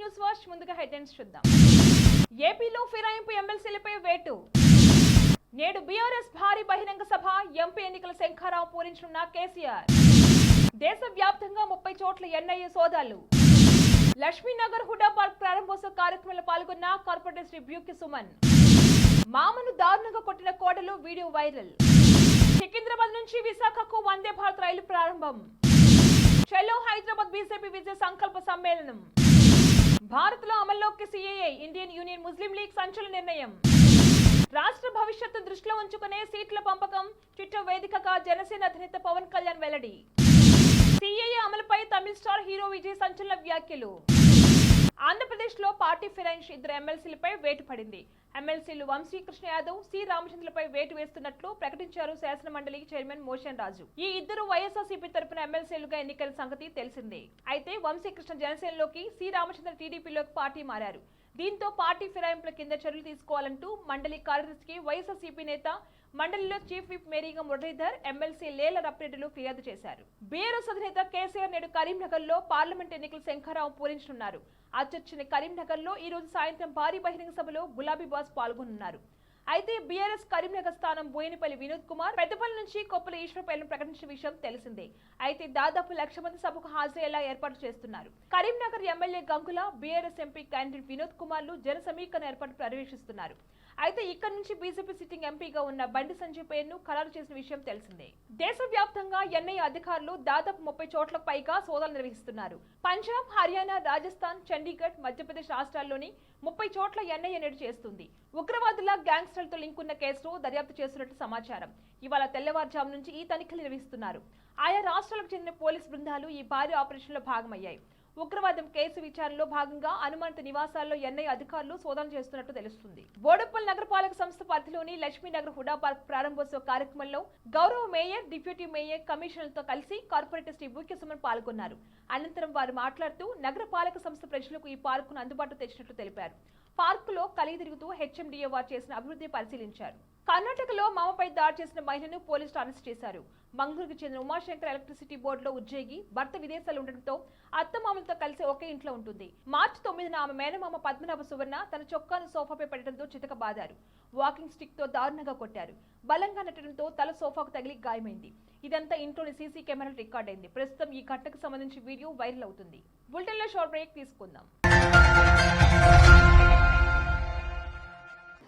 News watch ముందుగా headlines చూద్దాం. ఏపీలో ఫిరాయింపు ఎమ్మెల్సీలపై వేటు. నేడు బీఆర్ఎస్ భారీ బహిరంగ సభ ఎంపీ ఎన్నికల శంఖారావు పూరించనున్న కేసీఆర్. దేశవ్యాప్తంగా ముప్పై చోట్ల ఎన్ఐఏ సోదాలు. లక్ష్మీనగర్ హుడా పార్క్ ప్రారంభోత్సవ కార్యక్రమంలో పాల్గొన్న కార్పొరేటర్ శ్రీ బ్యూకి సుమన్. మామను దారుణంగా కొట్టిన కోడలు వీడియో వైరల్. సికింద్రాబాద్ నుంచి విశాఖకు వందే భారత్ రైలు ప్రారంభం. చలో హైదరాబాద్ బీజేపీ విజయ సంకల్ప సమ్మేళనం. భారత్లో అమల్లోకి CAA Indian Union Muslim League సంచలన నిర్ణయం. రాష్ట్ర భవిష్యత్తు దృష్టిలో ఉంచుకునే సీట్ల పంపకం ట్విట్టర్ వేదికగా జనసేన అధినేత పవన్ కళ్యాణ్ వెల్లడి. సిఏఏ అమలుపై తమిళ స్టార్ హీరో విజయ్ సంచలన వ్యాఖ్యలు. ఆంధ్రప్రదేశ్లో పార్టీ ఫిరాయించి ఇద్దరు ఎమ్మెల్సీలపై వేటు పడింది. ఎమ్మెల్సీలు వంశీకృష్ణ యాదవ్ సి రామచంద్రపై వేటు వేస్తున్నట్లు ప్రకటించారు శాసన మండలి చైర్మన్ మోషన్ రాజు. ఈ ఇద్దరు వైఎస్ఆర్సీపీ తరపున ఎమ్మెల్సీలుగా ఎన్నికల సంగతి తెలిసిందే. అయితే వంశీకృష్ణ జనసేనలోకి సి రామచంద్ర టీడీపీలోకి పార్టీ మారారు. దీంతో పార్టీ ఫిరాయింపుల కింద చర్యలు తీసుకోవాలంటూ మండలి కార్యదర్శికి వైఎస్ఆర్సీపీ నేత మండలిలో చీఫ్ విప్ మేరీగా మురళీధర్ ఎమ్మెల్సీ లేల రప్రెడ్డిలు ఫిర్యాదు చేశారు. బీఆర్ఎస్ అధినేత కేసీఆర్ నేడు కరీంనగర్లో పార్లమెంట్ ఎన్నికల శంఖారావు పూరించనున్నారు. అధ్యక్షుని కరీంనగర్లో ఈ రోజు సాయంత్రం భారీ బహిరంగ సభలో గులాబీ బాస్ పాల్గొనున్నారు. అయితే బీఆర్ఎస్ కరీంనగర్ స్థానం బోయినపల్లి వినోద్ కుమార్ పెద్దపల్లి నుంచి కొప్పల ఈశ్వరపల్లిని ప్రకటించిన విషయం తెలిసిందే. అయితే దాదాపు లక్ష మంది సభకు హాజరయ్యేలా ఏర్పాటు చేస్తున్నారు. Karimnagar MLA Gangula BRS MP candidate Vinod కుమార్లు జన సమీకరణ ఏర్పాటు ప్రవేశిస్తున్నారు అయితే ఇక్కడ నుంచి బీజేపీ సిట్టింగ్ ఎంపీగా ఉన్న బండి సంజయ్ పేరును ఖరారు చేసిన విషయం తెలిసిందే. దేశవ్యాప్తంగా ఎన్ఐ అధికారులు దాదాపు ముప్పై చోట్లకు పైగా సోదాలు నిర్వహిస్తున్నారు. పంజాబ్ హర్యానా రాజస్థాన్ చండీగఢ్ మధ్యప్రదేశ్ రాష్ట్రాల్లోని ముప్పై చోట్ల ఎన్ఐఏ నేడు చేస్తుంది. ఉగ్రవాదుల గ్యాంగ్స్టర్లతో లింక్ ఉన్న కేసులో దర్యాప్తు చేస్తున్నట్టు సమాచారం. ఇవాళ తెల్లవారుజాము నుంచి ఈ తనిఖీలు నిర్వహిస్తున్నారు. ఆయా రాష్ట్రాలకు చెందిన పోలీస్ బృందాలు ఈ భారీ ఆపరేషన్లో భాగమయ్యాయి. ఉగ్రవాదం కేసు విచారణలో భాగంగా అనుమానిత నివాసాల్లో ఎన్ఐ అధికారులు శోధన చేస్తున్నట్టు తెలుస్తుంది. బోడుప్పల్ నగరపాలక సంస్థ పరిధిలోని లక్ష్మీనగర్ హుడా పార్క్ ప్రారంభోత్సవ కార్యక్రమంలో గౌరవ మేయర్ డిప్యూటీ మేయర్ కమిషనర్తో కలిసి కార్పొరేటర్ శ్రీ బుక్య సుమన్ పాల్గొన్నారు. అనంతరం వారు మాట్లాడుతూ నగరపాలక సంస్థ ప్రజలకు ఈ పార్కును అందుబాటులో తెచ్చినట్లు తెలిపారు. పార్కులో కలిగి తిరుగుతూ హెచ్ఎండిఏ వారు చేసిన అభివృద్ధి పరిశీలించారు. కర్ణాటకలో మామపై దాడి చేసిన మహిళను పోలీసులు అరెస్ట్ చేశారు. మంగళూరుకు చెందిన ఉమాశంకర్ ఎలక్ట్రిసిటీ బోర్డులో ఉద్యోగి భర్త విదేశాలు ఉండడంతో అత్తమామలతో కలిసి ఒకే ఇంట్లో ఉంటుంది. మార్చి తొమ్మిదిన ఆమె మేనమామ పద్మనాభ సువర్ణ తన చొక్కాను సోఫాపై పెట్టడంతో చితకబాదారు వాకింగ్ స్టిక్తో దారుణంగా కొట్టారు. బలంగా నెట్టడంతో తల సోఫాకు తగిలి గాయమైంది. ఇదంతా ఇంట్లోని సీసీ కెమెరాలు రికార్డ్ అయింది. ప్రస్తుతం ఈ ఘటనకు సంబంధించి వీడియో వైరల్ అవుతుంది. బులెటిన్లో షార్ట్ బ్రేక్ తీసుకుందాం.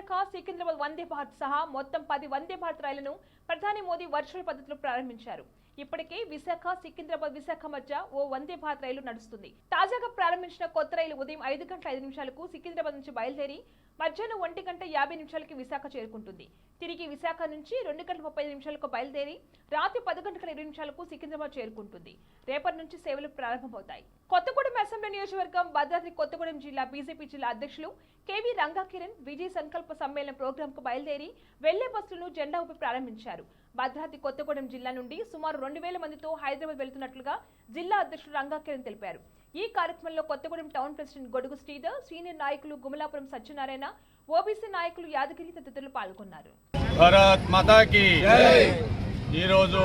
విశాఖ సికింద్రాబాద్ వందే భారత్ సహా మొత్తం పది వందే భారత్ రైళ్ళను ప్రధాని మోదీ వర్చువల్ పద్ధతిలో ప్రారంభించారు. ఇప్పటికే విశాఖ సికింద్రాబాద్ విశాఖ మధ్య ఓ వందే భారత్ రైలు నడుస్తుంది. తాజాగా ప్రారంభించిన కొత్త రైలు ఉదయం ఐదు గంటల ఐదు నిమిషాలకు సికింద్రాబాద్ నుంచి బయలుదేరి మధ్యాహ్నం ఒంటి గంట యాభై నిమిషాలకి విశాఖ చేరుకుంటుంది. తిరిగి విశాఖ నుంచి రెండు గంటల ముప్పై నిమిషాలకు బయలుదేరి రాత్రి పది గంటల ఇరవై నిమిషాలకు సికింద్రాబాద్ చేరుకుంటుంది. రేపటి నుంచి సేవలు ప్రారంభమవుతాయి. కొత్తగూడెం అసెంబ్లీ నియోజకవర్గం భద్రాద్రి కొత్తగూడెం జిల్లా బీజేపీ జిల్లా అధ్యక్షులు కేవీ రంగాకిరణ్ విజయ సంకల్ప సమ్మేళన ప్రోగ్రాం కు బయలుదేరి వెళ్ళే బస్సులను జెండా ఊపి ప్రారంభించారు. భద్రాద్రి కొత్తగూడెం జిల్లా నుండి సుమారు రెండు వేల మందితో హైదరాబాద్ వెళ్తున్నట్లుగా జిల్లా అధ్యక్షుడు రంగాకిరణ్ తెలిపారు. ఈ కార్యక్రమంలో కొత్తగూడెం టౌన్ ప్రెసిడెంట్ గొడుగు శ్రీధర్ సీనియర్ నాయకులు గుమలాపురం సత్యనారాయణ ఓబీసీ నాయకులు యాదగిరి తదితరులు పాల్గొన్నారు. భారత్ ఈరోజు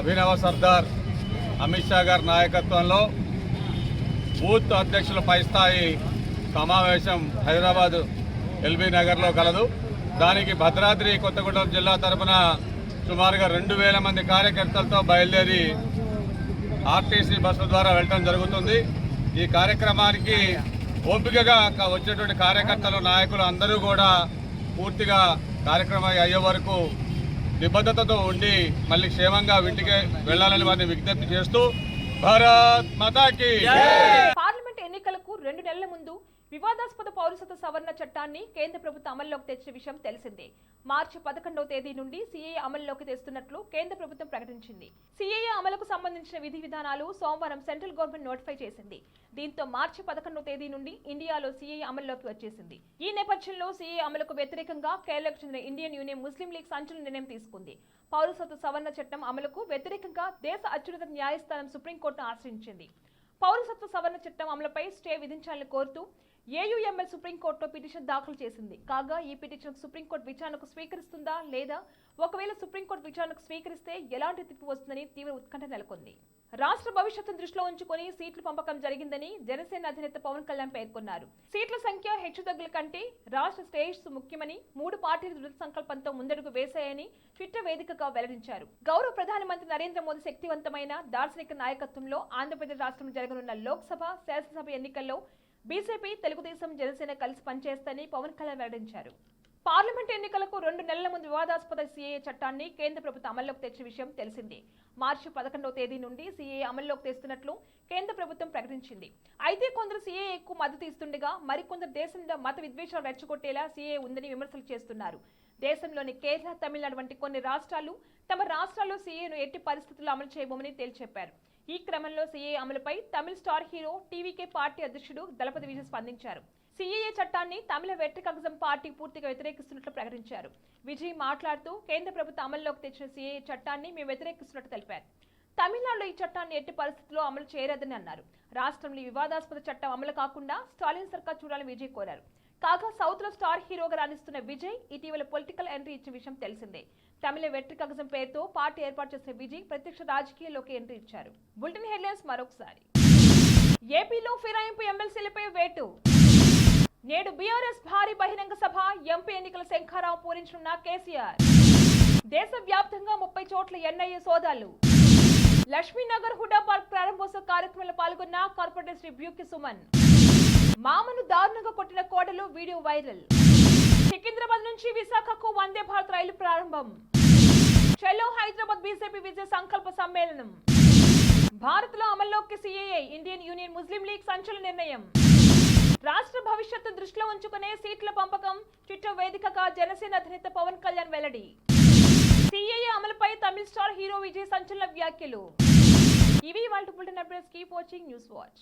అభినవ సర్దార్ అమిత్ షా గారి నాయకత్వంలో బూత్ అధ్యక్షుల పై స్థాయి సమావేశం హైదరాబాద్ ఎల్బీ నగర్లో కలదు. దానికి భద్రాద్రి కొత్తగూడెం జిల్లా తరపున సుమారుగా రెండు వేల మంది కార్యకర్తలతో బయలుదేరి ఆర్టీసీ బస్సు ద్వారా వెళ్ళటం జరుగుతుంది. ఈ కార్యక్రమానికి ఓపికగా వచ్చేటువంటి కార్యకర్తలు నాయకులు అందరూ కూడా పూర్తిగా కార్యక్రమం అయ్యే వరకు నిబద్ధతతో ఉండి మళ్ళీ క్షేమంగా ఇంటికి వెళ్ళాలని వారిని విజ్ఞప్తి చేస్తూ భారత్ మాతాకి పార్లమెంట్ ఎన్నికలకు రెండు నెలల ముందు వివాదాస్పద పౌరసత్వ సవరణ చట్టాన్ని కేంద్ర ప్రభుత్వం అమల్లోకి తెచ్చిన విషయం తెలిసిందే. మార్చి పదకొండవ తేదీ నుండి సీఏ అమల్లోకి తెస్తున్నట్లు కేంద్ర ప్రభుత్వం ప్రకటించింది. సీఏఏ అమలుకు సంబంధించిన విధి విధానాలు సోమవారం సెంట్రల్ గవర్నమెంట్ నోటిఫై చేసింది. దీంతో మార్చి పదకొండవ తేదీ నుండి ఇండియాలో సీఏఏ అమల్లోకి వచ్చేసింది. ఈ నేపథ్యంలో సీఏ అమలుకు వ్యతిరేకంగా కేరళకు చెందిన ఇండియన్ యూనియన్ ముస్లిం లీగ్ సంచలన నిర్ణయం తీసుకుంది. పౌరసత్వ సవరణ చట్టం అమలుకు వ్యతిరేకంగా దేశ అత్యున్నత న్యాయస్థానం సుప్రీంకోర్టును ఆశ్రయించింది. పౌరసత్వ సవరణ చట్టం అమలుపై స్టే విధించాలని కోరుతూ ఏయుఎంఎల్ సుప్రీంకోర్టులో పిటిషన్ దాఖలు చేసింది. కాగా ఈ పిటిషన్ సుప్రీంకోర్టు విచారణకు స్వీకరిస్తుందా లేదా? ఒకవేళ సుప్రీంకోర్టు విచారణకు స్వీకరిస్తే ఎలాంటి తీర్పు వస్తుందని తీవ్ర ఉత్కంఠ నెలకొంది. రాష్ట్ర భవిష్యత్తును దృష్టిలో ఉంచుకొని సీట్లు పంపకం జరిగిందని జనసేన అధినేత పవన్ కళ్యాణ్ పేర్కొన్నారు. సీట్ల సంఖ్య హెచ్చుతగ్గుల కంటే రాష్ట్ర శ్రేయస్సు ముఖ్యమని మూడు పార్టీలు దృఢ సంకల్పంతో ముందడుగు వేశాయని ట్విట్టర్ వేదికగా వెల్లడించారు. గౌరవ ప్రధానమంత్రి నరేంద్ర మోదీ శక్తివంతమైన దార్శనిక నాయకత్వంలో ఆంధ్రప్రదేశ్ రాష్ట్రంలో జరగనున్న లోక్సభ శాసనసభ ఎన్నికల్లో బీజేపీ తెలుగుదేశం జనసేన కలిసి పనిచేస్తాయని పవన్ కళ్యాణ్ వెల్లడించారు. పార్లమెంట్ ఎన్నికలకు రెండు నెలల ముందు వివాదాస్పద సీఏఏ చట్టాన్ని కేంద్ర ప్రభుత్వం అమల్లోకి తెచ్చిన విషయం తెలిసిందే. మార్చి పదకొండవ తేదీ నుండి సీఏఏ అమల్లోకి తెస్తున్నట్లు కేంద్ర ప్రభుత్వం ప్రకటించింది. అయితే కొందరు సీఏఏకు మద్దతు ఇస్తుండగా మరికొందరు దేశంలో మత విద్వేషాలు రెచ్చగొట్టేలా సీఏ ఉందని విమర్శలు చేస్తున్నారు. దేశంలోని కేరళ తమిళనాడు వంటి కొన్ని రాష్ట్రాలు తమ రాష్ట్రాల్లో సీఏను ఎట్టి పరిస్థితుల్లో అమలు చేయబోమని తేల్చెప్పారు ఈ క్రమంలో సీఏ అమలుపై Tamil star hero TVK party అధ్యక్షుడు దళపతి విజయ్ స్పందించారు. సీఏఏ చట్టాన్ని తమిళ వెట్రికగజం పార్టీ పూర్తిగా వ్యతిరేకిస్తున్నట్లు ప్రకటించారు. విజయ్ మాట్లాడుతూ కేంద్ర ప్రభుత్వం అమల్లోకి తెచ్చిన సీఏఏ చట్టాన్ని మేము వ్యతిరేకిస్తున్నట్టు తెలిపారు. తమిళనాడులో ఈ చట్టాన్ని ఎట్టి పరిస్థితుల్లో అమలు చేయరాదని అన్నారు. రాష్ట్రంలో ఈ వివాదాస్పద చట్టం అమలు కాకుండా స్టాలిన్ సర్కార్ చూడాలని విజయ్ కోరారు. కాగా సౌత్లో స్టార్ హీరోగా రాణిస్తున్న విజయ్ ఇటీవల పొలిటికల్ ఎంట్రీ ఇచ్చిన విషయం తెలిసిందే. తమిళ వెట్రికగజం పేరుతో పార్టీ ఏర్పాటు చేసిన విజయ్ ప్రత్యక్ష రాజకీయాల్లోకి ఎంట్రీ ఇచ్చారు. బులెటిన్ హెడ్లైన్స్ మరొకసారి. ఏపీలో ఫిరాయింపు ఎమ్మెల్సీలపై వేటు. నేడు బీఆర్ఎస్ భారీ బహిరంగ సభ ఎంపీ ఎన్నికల శంఖారావు పూరించనున్న కేసీఆర్. దేశవ్యాప్తంగా ముప్పై చోట్ల ఎన్ఐఏ సోదాలు. లక్ష్మీనగర్ హుడా పార్క్ ప్రారంభోత్సవ కార్యక్రమంలో పాల్గొన్న కార్పొరేటర్ శ్రీ బ్యూకి సుమన్. మామను దారుణంగా కొట్టిన కోడలు వీడియో వైరల్. సికింద్రాబాద్ నుంచి విశాఖకు వందే భారత్ రైలు ప్రారంభం. చెలో హైదరాబాద్ బీజేపీ విజయ సంకల్ప సమ్మేళనం. భారత్లో అమల్లోకి CAA Indian Union Muslim League సంచలన నిర్ణయం. రాష్ట్ర భవిష్యత్తు దృష్టిలో ఉంచుకునే సీట్ల పంపకం ట్విట్టర్ వేదికగా జనసేన అధినేత పవన్ కళ్యాణ్ వెల్లడి. సిఏఏ అమలుపై తమిళ స్టార్ హీరో విజయ్ సంచలన వ్యాఖ్యలు. ఇవి వాళ్ళ bulletin updates. Keep watching news watch.